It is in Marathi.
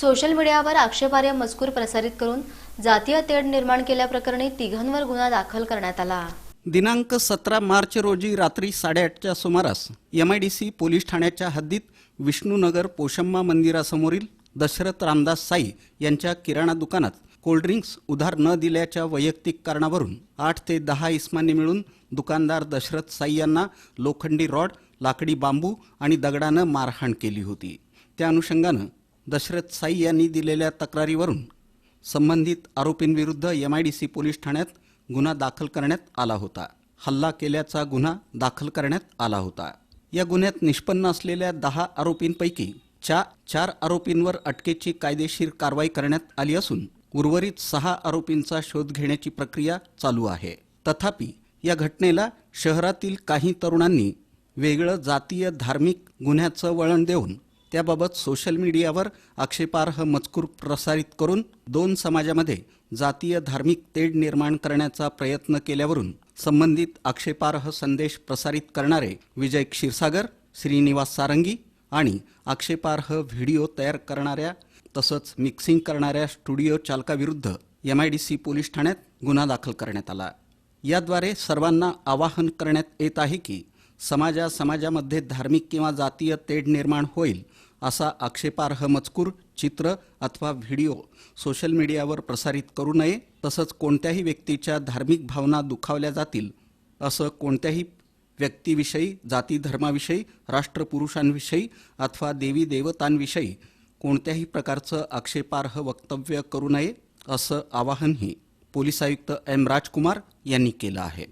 सोशल मीडियावर आक्षेपार्ह मजकूर प्रसारित करून जातीय तेढ निर्माण केल्याप्रकरणी तिघांवर गुन्हा दाखल करण्यात आला. दिनांक सतरा मार्च रोजी रात्री साडेआठच्या सुमारास एमआयडीसी पोलीस ठाण्याच्या हद्दीत विष्णूनगर पोशम्मा मंदिरासमोरील दशरथ रामदास साई यांच्या किराणा दुकानात कोल्ड्रिंक्स उधार न दिल्याच्या वैयक्तिक कारणावरून आठ ते दहा इस्मांनी मिळून दुकानदार दशरथ साई यांना लोखंडी रॉड लाकडी बांबू आणि दगडानं मारहाण केली होती. त्या अनुषंगानं दशरथ साई यांनी दिलेल्या तक्रारीवरून संबंधित आरोपींविरुद्ध M I D C police ठाण्यात गुन्हा दाखल करण्यात आला होता. हल्ला केल्याचा गुन्हा दाखल करण्यात आला होता. या गुन्ह्यात निष्पन्न असलेल्या दहा आरोपींपैकी चा चार आरोपींवर अटकेची कायदेशीर कारवाई करण्यात आली असून उर्वरित सहा आरोपींचा शोध घेण्याची प्रक्रिया चालू आहे. तथापि या घटनेला शहरातील काही तरुणांनी वेगळं जातीय धार्मिक गुन्ह्याचं वळण देऊन त्याबाबत सोशल मीडियावर आक्षेपार्ह मजकूर प्रसारित करून दोन समाजामध्ये जातीय धार्मिक तेढ निर्माण करण्याचा प्रयत्न केल्यावरून संबंधित आक्षेपार्ह संदेश प्रसारित करणारे विजय क्षीरसागर श्रीनिवास सारंगी आणि आक्षेपार्ह व्हिडिओ तयार करणाऱ्या तसंच मिक्सिंग करणाऱ्या studio चालकाविरुद्ध M I D C police ठाण्यात गुन्हा दाखल करण्यात आला. याद्वारे सर्वांना आवाहन करण्यात येत आहे की समाजा समाजामध्ये धार्मिक किंवा जातीय तेढ निर्माण होईल असा आक्षेपार्ह मजकूर चित्र अथवा व्हिडिओ सोशल मीडियावर प्रसारित करू नये तसंच कोणत्याही व्यक्तीच्या धार्मिक भावना दुखावल्या जातील असं कोणत्याही व्यक्तीविषयी जाती धर्माविषयी राष्ट्रपुरुषांविषयी अथवा देवी देवतांविषयी कोणत्याही प्रकारचं आक्षेपार्ह वक्तव्य करू नये असं आवाहनही पोलीस आयुक्त एम राजकुमार यांनी केलं आहे.